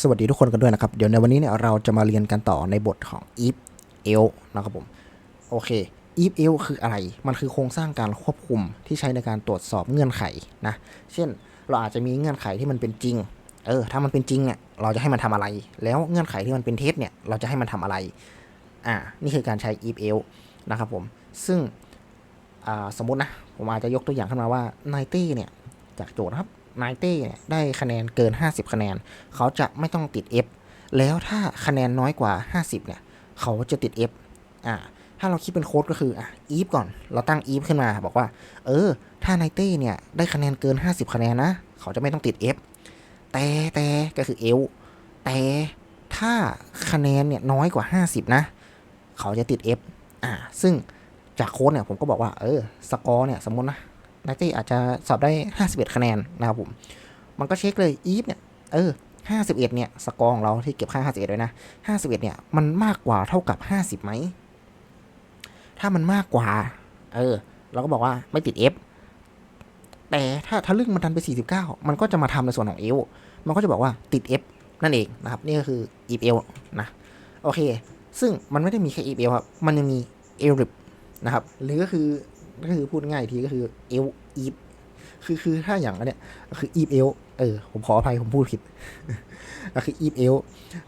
สวัสดีทุกคนกันด้วยนะครับ เดี๋ยวในวันนี้เนี่ยเราจะมาเรียนกันต่อในบทของ if else นะครับผม โอเค if else คืออะไร มันคือโครงสร้างการควบคุมที่ใช้ในการตรวจสอบเงื่อนไขนะ เช่น เราอาจจะมีเงื่อนไขที่มันเป็นจริง เออ ถ้ามันเป็นจริงเนี่ยเราจะให้มันทำอะไร แล้วเงื่อนไขที่มันเป็นเท็จเนี่ย เราจะให้มันทำอะไร อ่า นี่คือการใช้ if else นะครับผม ซึ่งสมมตินะ ผมอาจจะยกตัวอย่างขึ้นมาว่านายเต้เนี่ย จากโจทย์นะครับ ไนเต้เนี่ยได้คะแนนเกิน 50 คะแนน เขาจะไม่ต้องติด F แล้วถ้าคะแนนน้อยกว่า 50 เนี่ย เขาจะติด F อ่าถ้าเราคิดเป็นโค้ดก็คืออะ if ก่อนเราตั้ง if ขึ้นมาบอกว่า เออ ถ้าไนายเต้เนี่ยได้คะแนนเกิน 50 คะแนนนะ เขาจะไม่ต้องติด F แต่แต่ก็คือ L แต่ถ้าคะแนนเนี่ยน้อยกว่า 50 นะ เขาจะติด F อ่าซึ่งจากโค้ดเนี่ยผมก็บอกว่าเออสกอร์เนี่ยสมมตินะ นายเต้อาจจะสอบได้ 51 คะแนนนะครับผม มันก็เช็คเลยอีฟเนี่ย เออ 51 เนี่ย สกอร์ของเราที่เก็บค่า 51ไว้นะ 51 เนี่ย มันมากกว่าเท่ากับ 50ไหม ถ้ามันมากกว่า เออ เราก็บอกว่าไม่ติด F แต่ถ้าทะลึ่งมันดันไป 49 มันก็จะมาทำในส่วนของ L มันก็จะบอกว่าติด F นั่นเองนะครับ นี่ก็คือ if L นะ โอเค ซึ่งมันไม่ได้มีแค่ if L ครับ มันยังมี elif นะครับ หรือก็คือ ก็คือพูดง่ายอีกทีก็คือ L if คือคือถ้าอย่างอันเนี้ยคือ if L เออผมขออภัยผมพูดผิดก็คือ if L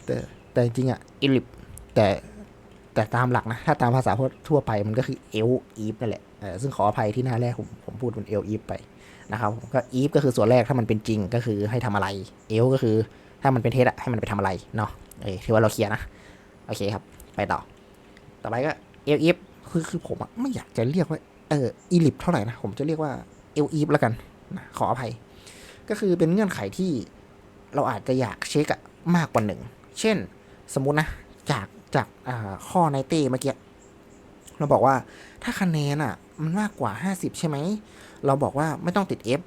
แต่แต่จริงๆอะ elif แต่แต่ตามหลักนะ ถ้าตามภาษาทั่วไปมันก็คือ L if นั่นแหละเออซึ่งขออภัยที่หน้าแรกผมผมพูดเป็น L if ไปนะครับก็ if ก็คือส่วนแรกถ้ามันเป็นจริงก็คือให้ทำอะไร L ก็คือถ้ามันเป็นเท็จอะให้มันไปทำอะไรเนาะเออถือว่าเราเคลียร์นะโอเคครับ ไปต่อ ต่อไปก็ L if คือคือผมอะไม่อยากจะเรียกว่า เอออีลิปเท่าไหร่นะ ผมจะเรียกว่าเอลอีฟแล้วกันนะขออภัย ก็คือเป็นเงื่อนไขที่เราอาจจะอยากเช็คอะมากกว่าหนึ่ง เช่น สมมุตินะ จากจากข้อในเต้เมื่อกี้เราบอกว่าถ้าคะแนนอะมันมากกว่า 50 ใช่ไหม เราบอกว่าไม่ต้องติด F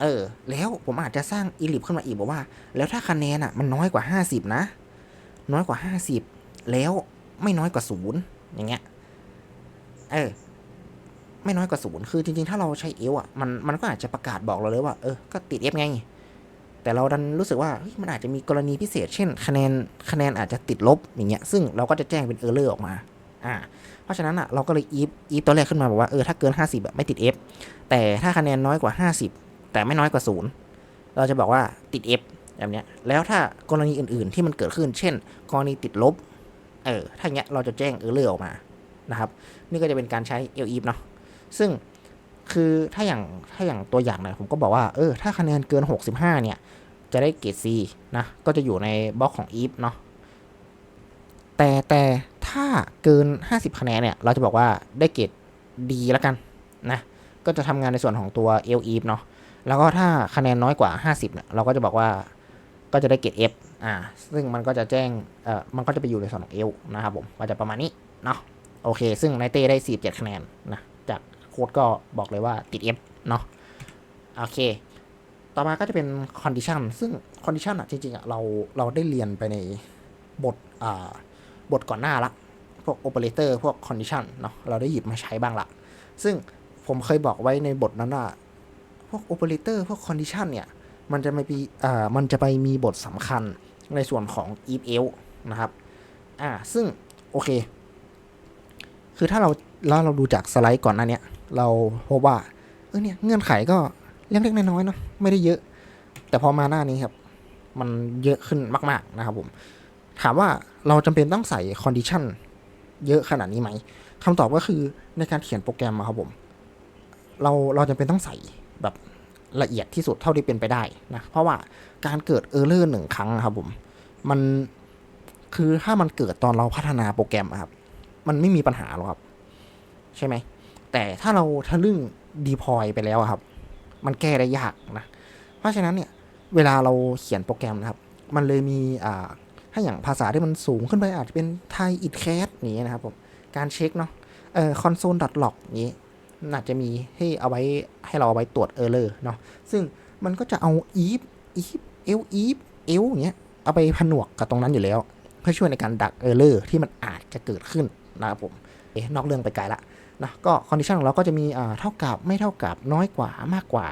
เออ แล้วผมอาจจะสร้างอีลิปขึ้นมาอีกบอกว่า แล้วถ้าคะแนนอะมันน้อยกว่า 50 นะ น้อยกว่า 50 แล้วไม่น้อยกว่าศูนย์อย่างเงี้ย เออ ไม่น้อยกว่าศูนย์คือจริงๆ ถ้าเราใช้เอลอะมันมันก็อาจจะประกาศบอกเราเลยว่าเออก็ติด F ไง แต่เราดันรู้สึกว่ามันอาจจะมีกรณีพิเศษ เช่น คะแนนคะแนนอาจจะติดลบอย่างเงี้ยซึ่งเราก็จะแจ้งเป็นเออร์เลอร์ออกมาอ่าเพราะฉะนั้นอะเราก็เลยอีฟอีฟตัวแรกขึ้นมาบอกว่าเออถ้าเกิน 50แบบไม่ติด F แต่ถ้าคะแนนน้อยกว่า 50 แต่ไม่น้อยกว่าศูนย์เราจะบอกว่าติด F แบบเนี้ยแล้วถ้ากรณีอื่นๆที่มันเกิดขึ้น เช่น กรณีติดลบเออถ้าย่างเงี้ยเราจะแจ้งเออร์เลอร์ออกมานะครับนี่ก็จะเป็นการใช้เอลอีฟเนาะ ซึ่งคือถ้าอย่างถ้าอย่างตัวอย่างเนี่ยผมก็บอกว่าเออถ้าคะแนนเกิน 65 เนี่ย จะได้เกรด C นะ ก็จะอยู่ในบล็อกของ if เนาะแต่แต่ถ้าเกิน 50 คะแนนเนี่ย เราจะบอกว่าได้เกรด D แล้วกันนะ ก็จะทำงานในส่วนของตัว L if เนาะแล้วก็ถ้าคะแนนน้อยกว่า 50เนี่ยเราก็จะบอกว่าก็จะได้เกรด F อ่า ซึ่งมันก็จะแจ้งเอ่อมันก็จะไปอยู่ในส่วนของ L นะครับผมก็จะประมาณนี้เนาะโอเค ซึ่งนายเต้ได้47คะแนนนะจาก ค้ดก็บอกเลยว่าติด F เนาะโอเค ต่อมาก็จะเป็น condition ซึ่ง condition อะจริงๆอะเราเราได้เรียนไปในบทอ่าบทก่อนหน้าละ พวก operator พวก condition เนาะเราได้หยิบมาใช้บ้างละ ซึ่งผมเคยบอกไว้ในบทนั้นว่าพวก operator พวก condition เนี่ย มันจะไม่มีอ่ามันจะไปมีบทสำคัญในส่วนของ if else นะครับ อ่า ซึ่ง โอเค คือถ้าเราแล้วเราดูจากสไลด์ก่อนหน้าเนี้ย เราพบว่าเออเนี่ยเงื่อนไขก็เล็กๆน้อยๆเนาะไม่ได้เยอะ แต่พอมาหน้านี้ครับ มันเยอะขึ้นมาก ๆนะครับผม ถามว่าเราจำเป็นต้องใส่คอนดิชันเยอะขนาดนี้ไหมคำตอบก็คือในการเขียนโปรแกรมอะครับผม เราเราจำเป็นต้องใส่แบบละเอียดที่สุดเท่าที่เป็นไปได้นะเพราะว่าการเกิดเออร์เลอร์หนึ่งครั้งครับผมมันคือถ้ามันเกิดตอนเราพัฒนาโปรแกรมครับ มันไม่มีปัญหาหรอกครับ ใช่ไหม แต่ถ้าเราทะลึ่งดีพอยไปแล้วครับ มันแก้ได้ยากนะ เพราะฉะนั้นเนี่ยเวลาเราเขียนโปรแกรมนะครับ มันเลยมีอ่าถ้าอย่างภาษาที่มันสูงขึ้นไปอาจจะเป็นไทยอิดแคสอย่างนี้นะครับผม การเช็คเนาะเอ่อ console.log อย่างงี้อาจจะมีให้เอาไว้ให้เราเอาไว้ตรวจ error เนาะซึ่งมันก็จะเอา if if el if el อย่างเงี้ยเอาไปผนวกกับตรงนั้นอยู่แล้ว เพื่อช่วยในการดัก error ที่มันอาจจะเกิดขึ้นนะครับผมเอ๊ะนอกเรื่องไปไกลละ นะก็คอนดิชันของเราก็จะมีเท่ากับไม่เท่ากับน้อยกว่ามากกว่า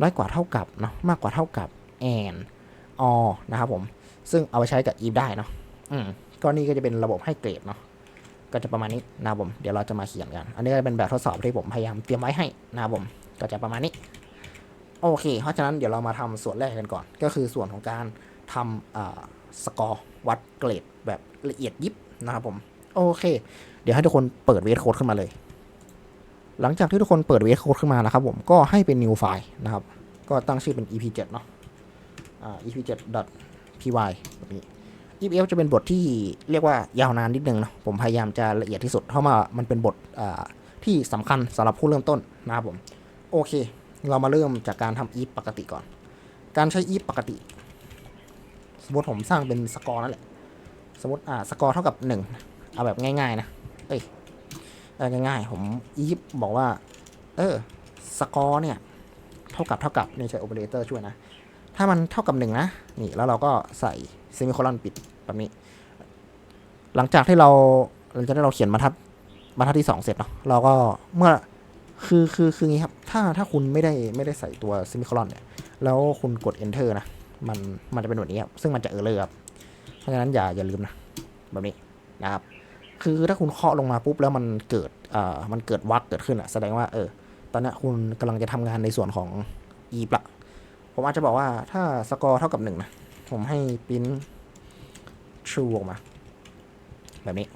น้อยกว่าเท่ากับเนาะมากกว่าเท่ากับ and all นะครับผมซึ่งเอาไปใช้กับ if ได้เนาะอืมก็นี่ก็จะเป็นระบบให้เกรดเนาะก็จะประมาณนี้นะครับผมเดี๋ยวเราจะมาเขียนกัน อันนี้ก็เป็นแบบทดสอบที่ผมพยายามเตรียมไว้ให้นะครับผมก็จะประมาณนี้โอเค เพราะฉะนั้นเดี๋ยวเรามาทำส่วนแรกกันก่อน ก็คือส่วนของการทำสกอร์วัดเกรดแบบละเอียดยิบนะครับผมโอเค เดี๋ยวให้ทุกคนเปิดเวทโค้ดขึ้นมาเลย หลังจากที่ทุกคนเปิดเวทโค้ดขึ้นมานะครับผมก็ให้เป็น new file นะครับ ก็ตั้งชื่อเป็น ep7 เนาะ ep7.py แบบนี้ epl จะเป็นบทที่เรียกว่ายาวนานนิดนึงเนาะผมพยายามจะละเอียดที่สุด เพราะว่ามันเป็นบทที่สำคัญสำหรับผู้เริ่มต้นนะครับผม โอเค เรามาเริ่มจากการทำ if ปกติก่อน การใช้ if ปกติ สมมติผมสร้างเป็นสกอร์นั่นแหละ สมมติอ่าสกอร์เท่ากับ 1 เอาแบบง่ายๆนะ เอ้ย เอาง่ายๆ ผม if บอกว่า เออสกอร์เนี่ย เท่ากับเท่ากับนี่ใช้โอเปอเรเตอร์ช่วยนะ ถ้ามันเท่ากับหนึ่งนะ นี่แล้วเราก็ใส่เซมิโคลอนปิดแบบนี้ หลังจากที่เราหลังจากที่เราเขียนบรรทัดบรรทัดที่สองเสร็จเนาะเราก็เมื่อคือคือคืองี้ครับ ถ้าถ้าคุณไม่ได้ไม่ได้ใส่ตัวเซมิโคลอนเนี่ย แล้วคุณกด enter นะ มันมันจะเป็นแบบนี้ครับ ซึ่งมันจะเออร์เลอร์ครับ เพราะฉะนั้นอย่าอย่าลืมนะ แบบนี้นะครับ คือถ้าคุณเคาะลงมาปุ๊บแล้วมันเกิดอ่ามันเกิดวักเกิดขึ้นอะแสดงว่าเออตอนนี้คุณกำลังจะทำงานในส่วนของ e ปละผมอาจจะบอกว่าถ้าสกอร์เท่ากับหนึ่งนะ ผมให้ปิ้น true ออกมา แบบนี้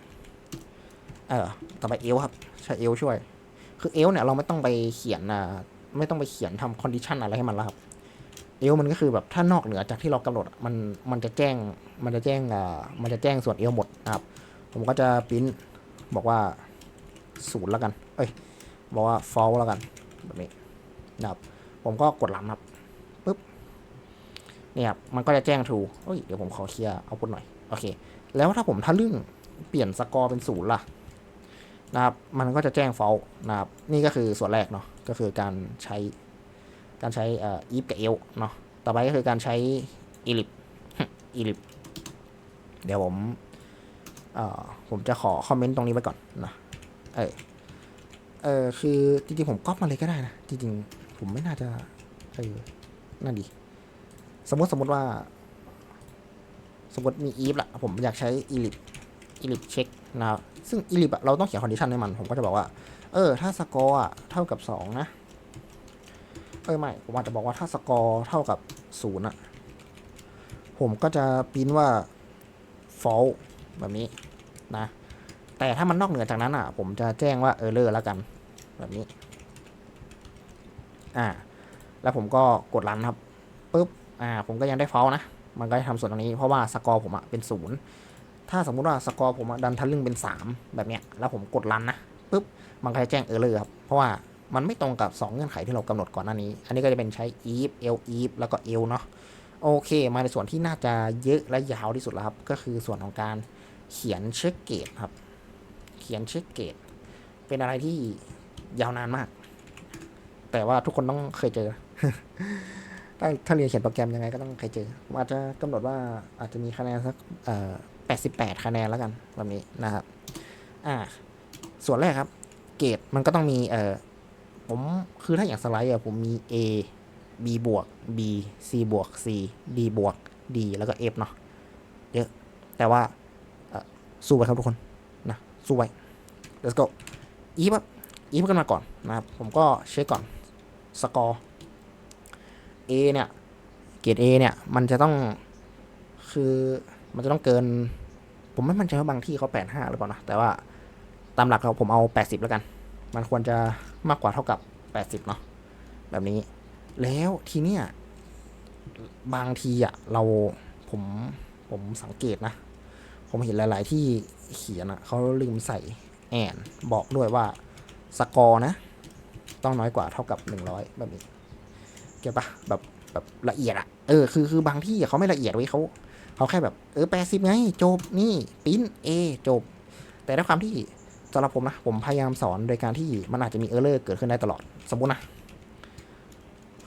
เออต่อไปเอลครับ ใช้เอลช่วย คือเอลเนี่ยเราไม่ต้องไปเขียนอ่าไม่ต้องไปเขียนทำ condition อะไรให้มันแล้วครับเอลมันก็คือแบบถ้านอกเหนือจากที่เรากำหนดมันมันจะแจ้งมันจะแจ้งอ่ามันจะแจ้งส่วนเอลหมดนะครับ ผมก็จะปริ้นบอกว่าศูนย์แล้วกัน เอ้ย บอกว่า false แล้วกัน แบบนี้นะครับ ผมก็กดรันครับปึ๊บเนี่ยครับมันก็จะแจ้ง true เอ้ย เดี๋ยวผมขอเคลียร์เอาพุทหน่อย โอเค แล้วถ้าผมทะลึ่งเปลี่ยนสกอร์เป็นศูนย์ล่ะนะครับ มันก็จะแจ้ง false นะครับ นี่ก็คือส่วนแรกเนาะ ก็คือการใช้ การใช้เอ่อ if กับ else เนาะ ต่อไปก็คือการใช้ elif elif เดี๋ยวผม เออผมจะขอคอมเมนต์ตรงนี้ไว้ก่อนนะเออเออคือจริงๆผมก๊อปมาเลยก็ได้นะจริงๆผมไม่น่าจะเออนั่นดี สมมติสมมติว่า สมมติมี if ละผมอยากใช้ elif elif check นะครับซึ่ง elif อะเราต้องเขียน condition ให้มัน ผมก็จะบอกว่า เออ ถ้าสกอร์เท่ากับสองนะ เออ ไม่ ผมอาจจะบอกว่าถ้าสกอร์เท่ากับศูนย์อะผมก็จะปริ้นว่า false แบบนี้นะแต่ถ้ามันนอกเหนือจากนั้นอะ ผมจะแจ้งว่า error แล้วกัน แบบนี้ อ่า แล้วผมก็กดรันครับปุ๊บอ่า ผมก็ยังได้ false นะ มันก็จะทำส่วนตรงนี้เพราะว่าสกอร์ผมอะเป็นศูนย์ถ้าสมมุติว่าสกอร์ผมดันทะลึ่งเป็น 3 แบบเนี้ยแล้วผมกดรันนะปุ๊บมันก็จะแจ้ง error ครับเพราะว่ามันไม่ตรงกับ 2 เงื่อนไขที่เรากำหนดก่อนหน้านี้ อันนี้ก็จะเป็นใช้ if l if แล้วก็ l เนาะโอเค มาในส่วนที่น่าจะเยอะและยาวที่สุดแล้วครับ ก็คือส่วนของการ เขียนเช็คเกตครับ เขียนเช็คเกต เป็นอะไรที่ยาวนานมาก แต่ว่าทุกคนต้องเคยเจอ ถ้าถ้าเรียนเขียนโปรแกรมยังไงก็ต้องเคยเจออาจจะกำหนดว่าอาจจะมีคะแนนสักเอ่อ88คะแนนแล้วกันแบบนี้นะครับ อ่า ส่วนแรกครับ เกรดมันก็ต้องมีเอ่อผมคือถ้าอย่างสไลด์อะผมมี A B บวก B C บวก C D บวก D แล้วก็ F เนาะเยอะ แต่ว่า สู้ไปครับทุกคนนะสู้ไว้ let's go อีฟอีฟกันมาก่อนนะครับ ผมก็เช็คก่อนสกอร์ A เนี่ย เกรด A เนี่ย มันจะต้องคือมันจะต้องเกิน ผมไม่มั่นใจว่าบางที่เขาแปดห้าหรือเปล่านะ แต่ว่าตามหลักเราผมเอาแปดสิบแล้วกัน มันควรจะมากกว่าเท่ากับแปดสิบเนาะแบบนี้ แล้วทีเนี้ยบางทีอะเราผมผมสังเกตนะ ผมเห็นหลาย ๆ ที่เขียนอะเขาลืมใส่แอนบอกด้วยว่าสกอร์นะ ต้องน้อยกว่าเท่ากับหนึ่งร้อยแบบนี้เก็ตปะแบบแบบละเอียดอะเออคือคือบางที่เขาไม่ละเอียดไว้เขาเขาแค่แบบเออแปดสิบไงจบนี่ปิ้นเอจบ แต่ด้วยความที่สำหรับผมนะ ผมพยายามสอนโดยการที่มันอาจจะมีเออร์เลอร์เกิดขึ้นได้ตลอด สมมุตินะ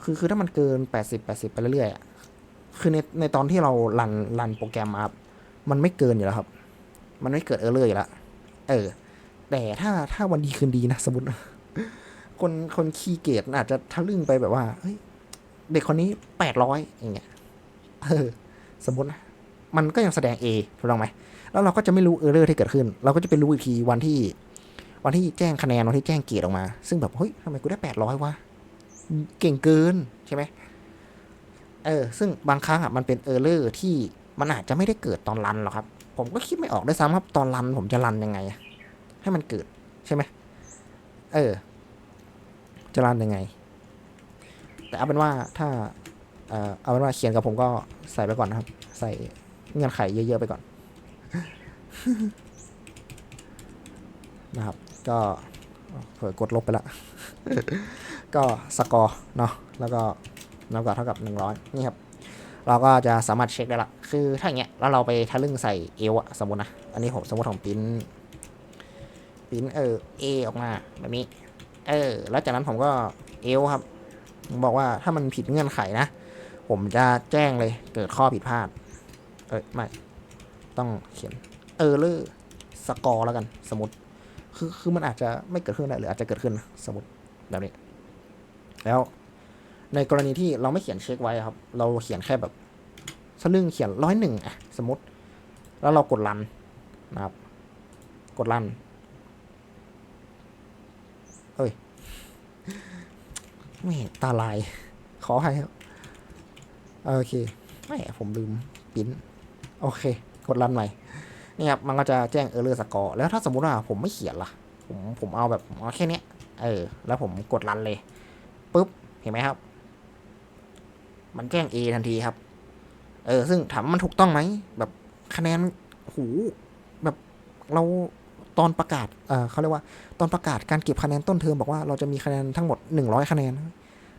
คือคือถ้ามันเกิน 80 80 ไปเรื่อยๆคือในในตอนที่เรารันรันโปรแกรมมา มันไม่เกินอยู่แล้วครับ มันไม่เกิดเออร์เลอร์อยู่แล้วเออ แต่ถ้าถ้าวันดีคืนดีนะสมมติคนคนคีย์เกตอาจจะทะลึ่งไปแบบว่าเฮ้ยเด็กคนนี้800อย่างเงี้ยเออ สมมตินะมันก็ยังแสดง A ถูกต้องไหม แล้วเราก็จะไม่รู้เออร์เรอร์ที่เกิดขึ้น เราก็จะไปรู้อีกทีวันที่ วันที่แจ้งคะแนน วันที่แจ้งเกรดออกมา ซึ่งแบบ เฮ้ยทำไมกูได้แปดร้อยวะ เก่งเกินใช่ไหม เออ ซึ่งบางครั้งอะ มันเป็นเออร์เรอร์ที่ มันอาจจะไม่ได้เกิดตอนรันหรอกครับ ผมก็คิดไม่ออกด้วยซ้ำครับตอนรันผมจะรันยังไง ให้มันเกิดใช่ไหมเออ จะรันยังไง แต่เอาเป็นว่าถ้า เอ่อเอาเป็นว่าเขียนกับผมก็ใส่ไปก่อนนะครับ ใส่เงื่อนไขเยอะๆไปก่อน นะครับ ก็เผื่อกดลบไปละ ก็สกอร์เนาะแล้วก็น้ำกว่าเท่ากับ 100 นี่ครับ เราก็จะสามารถเช็คได้ละ คือถ้าอย่างเงี้ยแล้วเราไปทะลึ่งใส่เอวอะสมมตินะ อันนี้ผมสมมติผมปิ้นปิ้นเออเอออกมาแบบนี้ เออ แล้วจากนั้นผมก็เอวครับ บอกว่าถ้ามันผิดเงื่อนไขนะ ผมจะแจ้งเลยเกิดข้อผิดพลาด เอ้ยไม่ ต้องเขียนเออเลอร์สกอร์แล้วกัน สมมติ คือคือมันอาจจะไม่เกิดขึ้นได้หรืออาจจะเกิดขึ้นสมมติแบบนี้ แล้ว ในกรณีที่เราไม่เขียนเช็คไว้ครับ เราเขียนแค่แบบสลึงเขียนร้อยหนึ่งอะสมมติ แล้วเรากดรันนะครับ กดรันเอ้ยไม่ตาลาย ขอให้ครับโอเคไม่ผมลืมปิ้นโอเค กดรันใหม่นี่ครับมันก็จะแจ้งเออร์เลอร์สกอร์แล้วถ้าสมมุติว่าผมไม่เขียนล่ะ ผมผมเอาแบบเอาแค่นี้เออ แล้วผมกดรันเลยปุ๊บ เห็นไหมครับ มันแจ้ง A ทันทีครับ เออ ซึ่งถามว่ามันถูกต้องไหม แบบคะแนนหูแบบเราตอนประกาศ เออเขาเรียกว่า ตอนประกาศการเก็บคะแนนต้นเทอมบอกว่าเราจะมีคะแนนทั้งหมด100คะแนน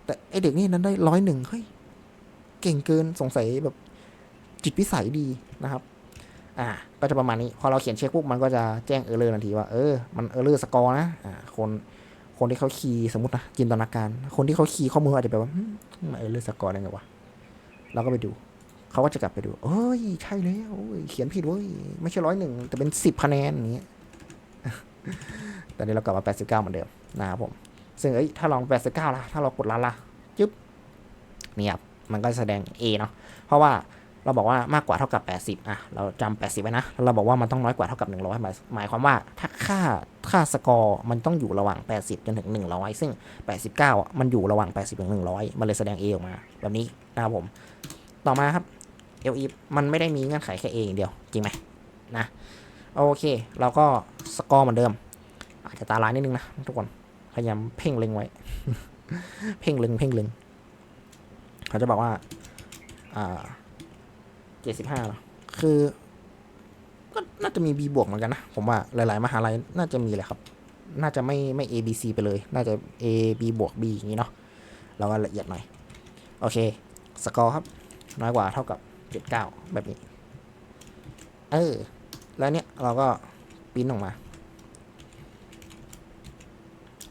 แต่ไอเด็กนี่นั้นได้ร้อยหนึ่งเฮ้ย เก่งเกินสงสัยแบบจิตวิสัยดีนะครับ อ่า ก็จะประมาณนี้ พอเราเขียนเช็คปุ๊บมันก็จะแจ้งเออร์เลอร์ทันทีว่า เออ มันเออร์เลอร์สกอร์นะ อ่า คน คนที่เขาคีย์สมมตินะจินตนาการ คนที่เขาคีย์ข้อมูลอาจจะแบบว่าเออเลือร์สกอร์ได้ไงวะเราก็ไปดู เขาก็จะกลับไปดูเอ้ยใช่แล้วเว้ยเขียนผิดเว้ยไม่ใช่ร้อยหนึ่งแต่เป็นสิบคะแนนอย่างเงี้ยตอนนี้เรากลับมาแปดสิบเก้าเหมือนเดิมนะครับผม ซึ่งเอ้ยถ้าลองแปดสิบเก้าละถ้าเรากดลันละจึ๊บนี่ครับมันก็แสดง A เนาะเพราะว่า เราบอกว่ามากกว่าเท่ากับ 80 อะ เราจำ80 ไว้นะ เราบอกว่ามันต้องน้อยกว่าเท่ากับ 100 หมายหมายความว่าถ้าค่าค่าสกอร์มันต้องอยู่ระหว่าง 80 จนถึง 100 ซึ่ง 89อะมันอยู่ระหว่าง 80 ถึง 100 มันเลยแสดง A ออกมา แบบนี้นะครับผม ต่อมาครับ l e มันไม่ได้มีเงื่อนไขแค่ A อย่างเดียว จริงไหมนะ โอเค เราก็สกอร์เหมือนเดิม อาจจะตาลายนิดนึงนะทุกคน พยายามเพ่งเล็งไว้ เพ่งเล็งเพ่งเล็งเขาจะบอกว่า อ่า เจ็ดสิบห้าคือ ก็น่าจะมี B บวกเหมือนกันนะ ผมว่าหลาย ๆ มหาลัยน่าจะมีแหละครับ น่าจะไม่ไม่ A B C ไปเลย น่าจะ A B บวก B อย่างนี้เนาะเราก็ละเอียดหน่อย โอเค สกอร์ครับ น้อยกว่าเท่ากับเจ็ดเก้าแบบนี้ เออ แล้วเนี้ยเราก็ปิ้นออกมา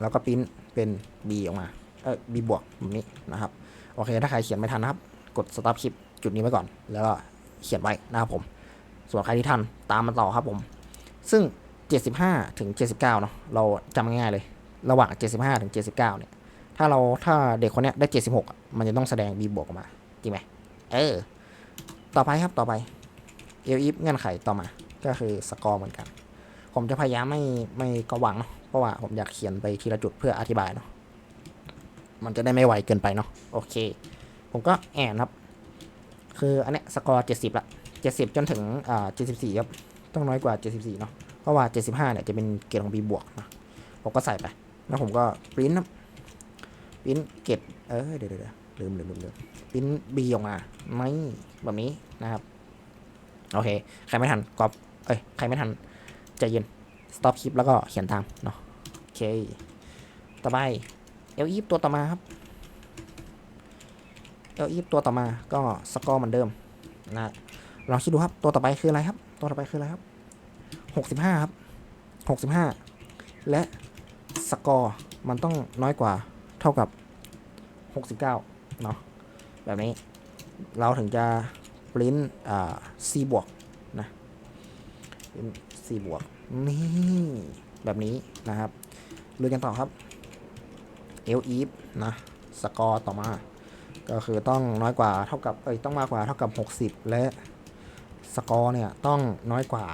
แล้วก็ปิ้นเป็น B ออกมา เออ B บวกแบบนี้นะครับ โอเค ถ้าใครเขียนไม่ทันนะครับ กด stop คลิปจุดนี้ไว้ก่อน แล้วก็ เขียนไว้นะครับผม ส่วนใครที่ทันตามมาต่อครับผม ซึ่ง 75 ถึง 79เนาะเราจำง่ายๆเลย ระหว่าง 75 ถึง 79เนี่ยถ้าเราถ้าเด็กคนเนี้ยได้ 76 มันจะต้องแสดง B บวกออกมาจริงไหมเออ ต่อไปครับต่อไปเอลอีฟเงื่อนไขต่อมา ก็คือสกอร์เหมือนกัน ผมจะพยายามไม่ไม่กระวังเนาะเพราะว่าผมอยากเขียนไปทีละจุดเพื่ออธิบายเนาะมันจะได้ไม่ไวเกินไปเนาะโอเค ผมก็แอนครับ คืออันเนี้ยสกอร์เจ็ดสิบละเจ็ดสิบจนถึงอ่าเจ็ดสิบสี่ครับ ต้องน้อยกว่าเจ็ดสิบสี่เนาะ เพราะว่าเจ็ดสิบห้าเนี่ยจะเป็นเกรดของ B บวกนะผมก็ใส่ไป แล้วผมก็ปริ้นครับปริ้นเกรดเออเดี๋ยวเดี๋ยวลืมลืมลืมลืมปริ้น B ออกมาไม่แบบนี้นะครับ โอเค ใครไม่ทันกอบเอ้ย ใครไม่ทันใจเย็น stop คลิปแล้วก็เขียนตามเนาะ โอเค ต่อไปเอลอีฟตัวต่อมาครับ เอลอีฟตัวต่อมาก็สกอร์เหมือนเดิมนะลองคิดดูครับตัวต่อไปคืออะไรครับ ตัวต่อไปคืออะไรครับหกสิบห้าครับหกสิบห้าและสกอร์มันต้องน้อยกว่าเท่ากับหกสิบเก้าเนาะแบบนี้เราถึงจะปริ้นอ่า C บวกนะปริ้น C บวกนี่แบบนี้นะครับลุยกันต่อครับเอลอีฟนะสกอร์ต่อมา ก็คือต้องน้อยกว่าเท่ากับเอ้ยต้องมากกว่าเท่ากับ 60 และสกอร์เนี่ยต้องน้อยกว่า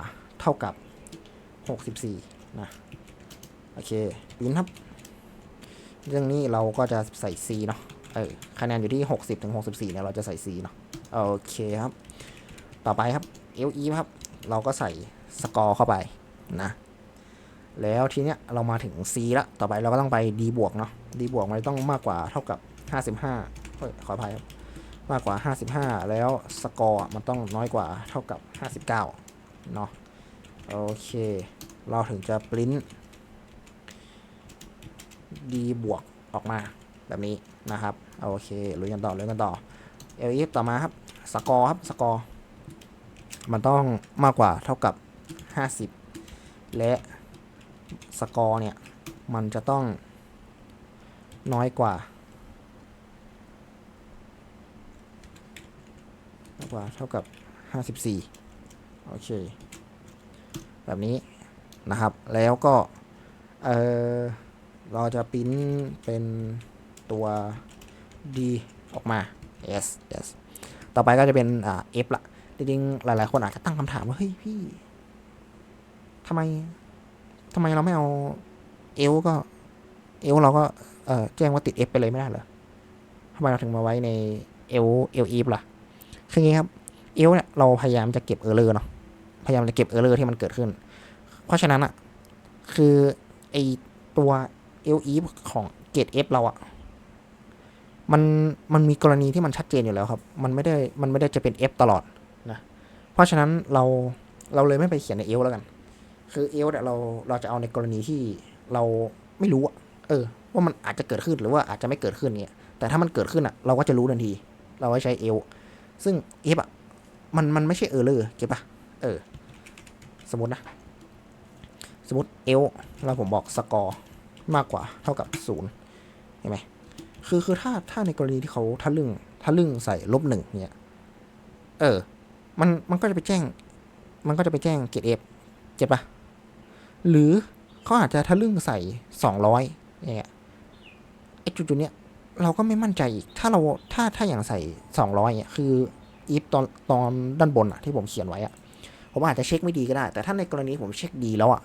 เท่ากับ 64 นะ โอเคปินครับ เรื่องนี้เราก็จะใส่ C เนาะเออคะแนนอยู่ที่ 60ถึง64 เนี่ย เราจะใส่ C เนาะโอเคครับ ต่อไปครับ LE ครับ เราก็ใส่สกอร์เข้าไปนะ แล้วทีเนี้ยเรามาถึง C ละ ต่อไปเราก็ต้องไป D บวกเนาะ D บวกมันต้องมากกว่าเท่ากับ 55เฮ้ย ขออภัยมากกว่า 55 แล้วสกอร์มันต้องน้อยกว่าเท่ากับ 59 เนาะโอเค เราถึงจะปริ้น D บวกออกมาแบบนี้นะครับ โอเคลุยกันต่อลุยกันต่อ l f ต่อมาครับ สกอร์ครับ สกอร์ มันต้องมากกว่าเท่ากับ 50 และสกอร์เนี่ย มันจะต้องน้อยกว่า มากกว่าเท่ากับ 54 โอเค แบบนี้นะครับ แล้วก็ เออเราจะปริ้นเป็นตัว D ออกมา yes yes ต่อไปก็จะเป็นอ่า F ละจริงๆ หลายๆ คนอาจจะตั้งคำถามว่า เฮ้ยพี่ทำไมทำไมเราไม่เอา L ก็ L เราก็เออแจ้งว่าติด F ไปเลยไม่ได้เหรอทำไมเราถึงมาไว้ใน L L F ล่ะคืออย่างงี้ครับ L เนี่ยเราพยายามจะเก็บเออร์เลอร์เนาะพยายามจะเก็บเออร์เลอร์ที่มันเกิดขึ้น เพราะฉะนั้นอะคือไอตัว L E ของเกรด F เราอะมันมันมีกรณีที่มันชัดเจนอยู่แล้วครับ มันไม่ได้มันไม่ได้จะเป็น F ตลอดนะ เพราะฉะนั้นเราเราเลยไม่ไปเขียนใน L แล้วกัน คือ L เนี่ยเราเราจะเอาในกรณีที่เราไม่รู้อะเออ ว่ามันอาจจะเกิดขึ้นหรือว่าอาจจะไม่เกิดขึ้นเนี่ยแต่ถ้ามันเกิดขึ้นอะเราก็จะรู้ทันที เราไว้ใช้ L ซึ่ง F อะมันมันไม่ใช่เออร์เลอร์เก็บปะเออ สมมตินะ สมมติ L แล้วผมบอกสกอร์มากกว่าเท่ากับศูนย์เห็นไหมคือคือถ้าถ้าในกรณีที่เขาทะลึ่งทะลึ่งใส่ลบหนึ่งเนี่ยเออ มันมันก็จะไปแจ้ง มันก็จะไปแจ้งเกรดเอฟเจ็บปะหรือเขาอาจจะทะลึ่งใส่สองร้อยอย่างเงี้ยไอ้จุดๆเนี้ย เราก็ไม่มั่นใจอีก ถ้าเราถ้าถ้าอย่างใส่สองร้อยเนี่ยคืออีฟตอนตอนด้านบนอะที่ผมเขียนไว้อะผมอาจจะเช็คไม่ดีก็ได้ แต่ถ้าในกรณีผมเช็คดีแล้วอะ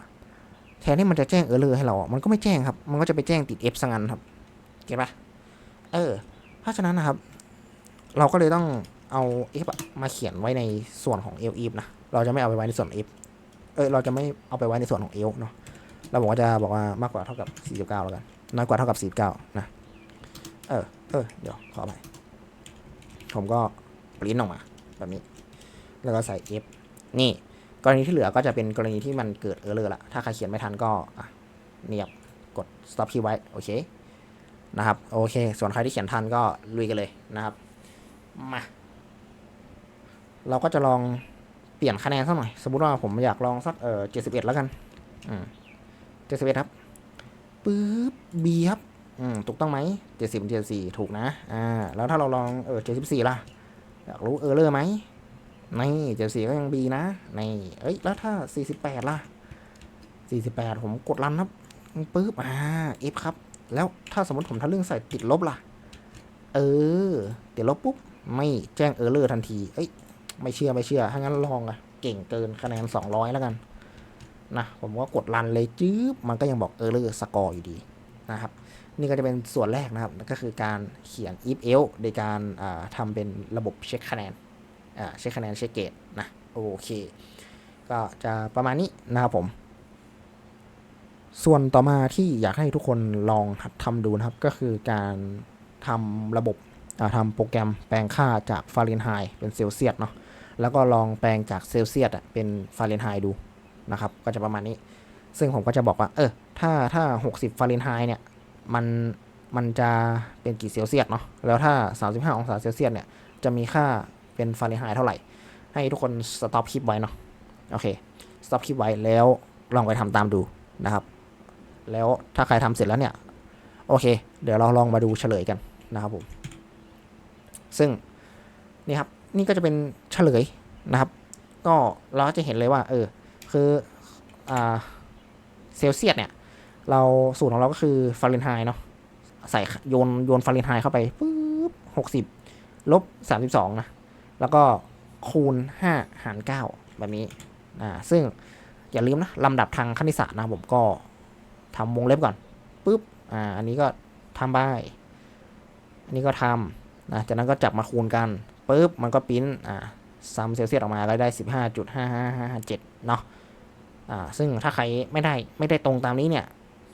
แทนที่มันจะแจ้งเออร์เลอร์ให้เราอะมันก็ไม่แจ้งครับ มันก็จะไปแจ้งติด F ซะงั้นครับเก็ตปะเออ เพราะฉะนั้นนะครับ เราก็เลยต้องเอา F อะมาเขียนไว้ในส่วนของ L F นะ เราจะไม่เอาไปไว้ในส่วน F เออเราจะไม่เอาไปไว้ในส่วนของ L เนาะเราบอกว่าจะบอกว่ามากกว่าเท่ากับ 49 แล้วกัน น้อยกว่าเท่ากับ 49 นะ เออ เออ เดี๋ยวขอไปผมก็ปริ้นออกมาแบบนี้ แล้วก็ใส่ F นี่ กรณีที่เหลือก็จะเป็นกรณีที่มันเกิดเออร์เลอร์ละ ถ้าใครเขียนไม่ทันก็เนียบกด stop key ไว้ โอเค นะครับ โอเค ส่วนใครที่เขียนทันก็ลุยกันเลยนะครับ มา เราก็จะลองเปลี่ยนคะแนนสักหน่อย สมมุติว่าผมอยากลองสักเออเจ็ดสิบเอ็ดแล้วกัน อืมเจ็ดสิบเอ็ดครับ ปึ๊บ B ครับ อืมถูกต้องไหมเจ็ดสิบเจ็ดสี่ถูกนะอ่าแล้วถ้าเราลองเออเจ็ดสิบสี่ล่ะ อยากรู้เออร์เลอร์ไหมนี่เจ็ดสี่ก็ยัง B นะนี่เอ้ยแล้วถ้าสี่สิบแปดล่ะสี่สิบแปดผมกดรันครับปึ๊บอ่า F ครับ แล้วถ้าสมมติผมทะลึ่งใส่ติดลบล่ะ เออเดี๋ยวลบปุ๊บไม่แจ้งเออร์เลอร์ทันที เอ้ยไม่เชื่อไม่เชื่อถ้างั้นลองอะเก่งเกินคะแนน200แล้วกันนะผมก็กดรันเลยจื๊บมันก็ยังบอกเออร์เลอร์สกอร์อยู่ดี นะครับ นี่ก็จะเป็นส่วนแรกนะครับ ก็คือการเขียน if else โดยการทำเป็นระบบเช็คคะแนนเช็คคะแนนเช็คเกตนะโอเค ก็จะประมาณนี้นะครับผม ส่วนต่อมาที่อยากให้ทุกคนลองหัดทำดูนะครับ ก็คือการทำระบบทำโปรแกรมแปลงค่าจากฟาเรนไฮต์เป็นเซลเซียสเนาะแล้วก็ลองแปลงจากเซลเซียสเป็นฟาเรนไฮต์ดูนะครับ ก็จะประมาณนี้ ซึ่งผมก็จะบอกว่า เออ ถ้าถ้า 60ฟาเรนไฮต์เนี่ย มันมันจะเป็นกี่เซลเซียสเนาะ แล้วถ้า 35 องศาเซลเซียสเนี่ย จะมีค่าเป็นฟาเรนไฮต์เท่าไหร่ ให้ทุกคนสต็อปคลิปไว้เนาะ โอเค สต็อปคลิปไว้แล้วลองไปทำตามดูนะครับ แล้วถ้าใครทำเสร็จแล้วเนี่ย โอเค เดี๋ยวเราลองมาดูเฉลยกันนะครับผม ซึ่งนี่ครับ นี่ก็จะเป็นเฉลยนะครับ ก็เราจะเห็นเลยว่า เออ คือ อ่า เซลเซียสเนี่ย เราสูตรของเราก็คือฟาเรนไฮต์เนาะใส่โยนโยนฟาเรนไฮต์เข้าไปปุ๊บหกสิบลบสามสิบสองนะ แล้วก็คูณห้าหารเก้าแบบนี้อ่าซึ่งอย่าลืมนะลำดับทางคณิตศาสตร์นะผมก็ทำวงเล็บก่อนปุ๊บอ่าอันนี้ก็ทำไปอันนี้ก็ทำนะจากนั้นก็จับมาคูณกันปุ๊บมันก็ปริ้นอ่าซัมเซลเซียสออกมาก็ได้สิบห้าจุดห้าห้าห้าเจ็ดเนาะอ่าซึ่งถ้าใครไม่ได้ไม่ได้ตรงตามนี้เนี่ย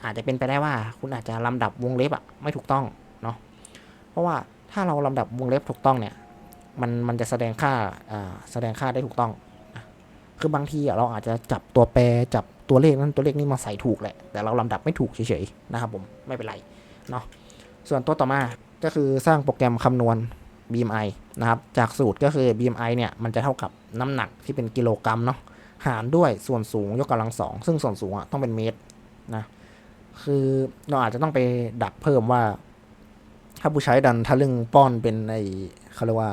อาจจะเป็นไปได้ว่าคุณอาจจะลำดับวงเล็บอะไม่ถูกต้องเนาะเพราะว่าถ้าเราลำดับวงเล็บถูกต้องเนี่ยมันมันจะแสดงค่าแสดงค่าได้ถูกต้อง คือบางทีเราอาจจะจับตัวแปรจับตัวเลขนั้นตัวเลขนี้มาใส่ถูกแหละ แต่เราลำดับไม่ถูกเฉยๆนะครับผมไม่เป็นไรเนาะส่วนตัวต่อมาก็คือสร้างโปรแกรมคำนวณ BMI นะครับ จากสูตรก็คือ BMI เนี่ยมันจะเท่ากับน้ำหนักที่เป็นกิโลกรัมเนาะหารด้วยส่วนสูงยกกำลังสองซึ่งส่วนสูงอะต้องเป็นเมตรนะ คือเราอาจจะต้องไปดักเพิ่มว่า ถ้าผู้ใช้ดันทะลึ่งป้อนเป็นไอเขาเรียกว่า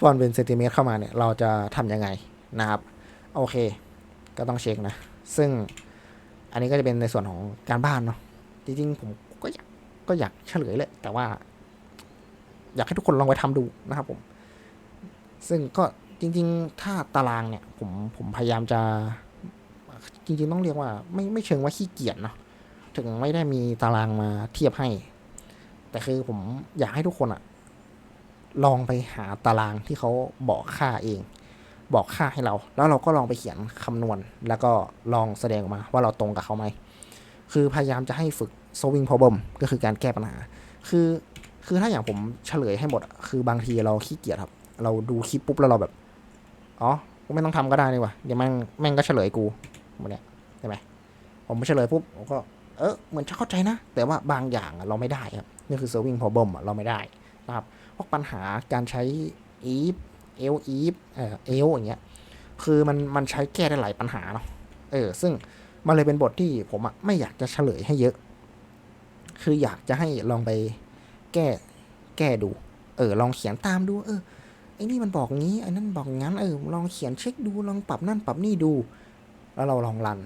ป้อนเป็นเซนติเมตรเข้ามาเนี่ย เราจะทำยังไงนะครับ โอเค ก็ต้องเช็คนะ ซึ่งอันนี้ก็จะเป็นในส่วนของการบ้านเนาะจริงๆ ผมก็อยากก็อยากเฉลยเลย แต่ว่า อยากให้ทุกคนลองไปทำดูนะครับผม ซึ่งก็จริง ๆ ถ้าตารางเนี่ย ผมผมพยายามจะจริงๆ ต้องเรียกว่า ไม่ไม่เชิงว่าขี้เกียจเนาะ ถึงไม่ได้มีตารางมาเทียบให้ แต่คือผมอยากให้ทุกคนอะลองไปหาตารางที่เขาบอกค่าเอง บอกค่าให้เรา แล้วเราก็ลองไปเขียนคำนวณ แล้วก็ลองแสดงออกมา ว่าเราตรงกับเขาไหม คือพยายามจะให้ฝึก solving problem ก็คือการแก้ปัญหา คือ คือถ้าอย่างผมเฉลยให้หมด คือบางทีเราขี้เกียจครับ เราดูคลิปปุ๊บแล้วเราแบบ อ๋อ กูไม่ต้องทำก็ได้นี่ว่าเดี๋ยวแม่งแม่งก็เฉลยกูหมดเนี่ยใช่ไหมผมเฉลยปุ๊บผมก็ เออเหมือนจะเข้าใจนะ แต่ว่าบางอย่างเราไม่ได้ครับนี่คือ solving problem เราไม่ได้นะครับเพราะปัญหาการใช้ if l if เอ่อ l อย่างเงี้ยคือมันมันใช้แก้ได้หลายปัญหาเนาะเออซึ่งมันเลยเป็นบทที่ผมอะไม่อยากจะเฉลยให้เยอะ คืออยากจะให้ลองไปแก้แก้ดู เออ ลองเขียนตามดู เออไอ้นี่มันบอกงี้ไอ้นั่นบอกงั้น เออ ลองเขียนเช็คดู ลองปรับนั่นปรับนี่ดู แล้วเราลองรัน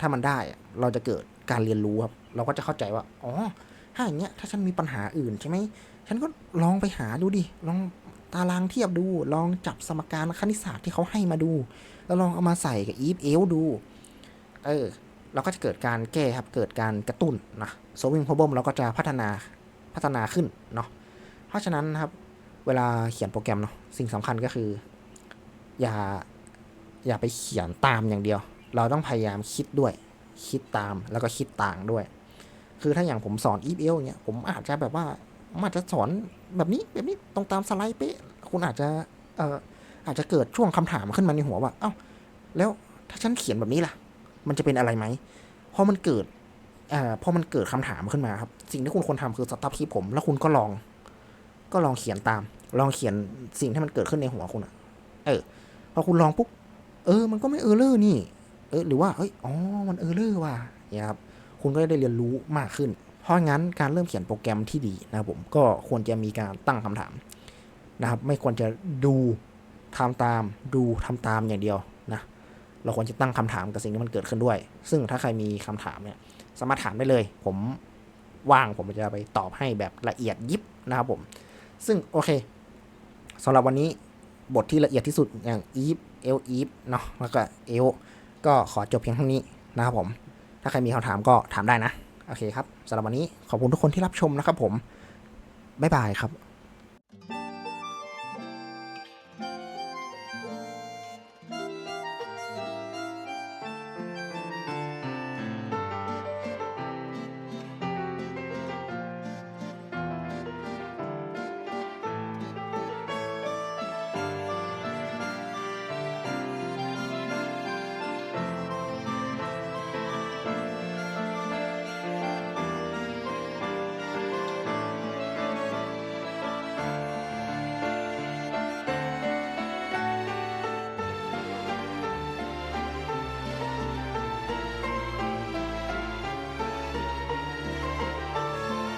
ถ้ามันได้เราจะเกิดการเรียนรู้ครับ เราก็จะเข้าใจว่า อ๋อ ถ้าอย่างเงี้ย ถ้าฉันมีปัญหาอื่นใช่ไหม ฉันก็ลองไปหาดูดิ ลองตารางเทียบดู ลองจับสมการคณิตศาสตร์ที่เขาให้มาดู แล้วลองเอามาใส่กับ if else ดู เออ เราก็จะเกิดการแก้ครับ เกิดการกระตุ้นนะ solving problem เราก็จะพัฒนา พัฒนาขึ้นเนาะ เพราะฉะนั้นครับ เวลาเขียนโปรแกรมเนาะ สิ่งสำคัญก็คือ อย่า อย่าไปเขียนตามอย่างเดียว เราต้องพยายามคิดด้วย คิดตามแล้วก็คิดต่างด้วย คือถ้าอย่างผมสอน if else เนี่ยผมอาจจะแบบว่าผมอาจจะสอนแบบนี้แบบนี้ตรงตามสไลด์เป๊ะคุณอาจจะเอ่ออาจจะเกิดช่วงคำถามขึ้นมาในหัวว่า เอ้า แล้วถ้าฉันเขียนแบบนี้ล่ะ มันจะเป็นอะไรไหมพอมันเกิดเอ่อพอมันเกิดคำถามขึ้นมาครับ สิ่งที่คุณควรทำคือสต็อปคลิปผม แล้วคุณก็ลอง ก็ลองเขียนตาม ลองเขียนสิ่งที่มันเกิดขึ้นในหัวคุณอะเออ พอคุณลองปุ๊บ เออ มันก็ไม่เออร์เลอร์นี่ เออหรือว่าเอ้ยอ๋อมันเออเลอร์ว่ะเนี่ยครับคุณก็ได้เรียนรู้มากขึ้น เพราะงั้นการเริ่มเขียนโปรแกรมที่ดีนะครับผมก็ควรจะมีการตั้งคำถามนะครับ ไม่ควรจะดูทำตาม ดูทำตามอย่างเดียวนะเราควรจะตั้งคำถามกับสิ่งที่มันเกิดขึ้นด้วย ซึ่งถ้าใครมีคำถามเนี่ยสามารถถามได้เลย ผมว่างผมจะไปตอบให้แบบละเอียดยิบนะครับผม ซึ่งโอเคสำหรับวันนี้บทที่ละเอียดที่สุดอย่าง if el if เนาะแล้วก็ el ก็ขอจบเพียงเท่านี้นะครับผม ถ้าใครมีคำถามก็ถามได้นะ โอเคครับสำหรับวันนี้ขอบคุณทุกคนที่รับชมนะครับผม บ๊ายบายครับ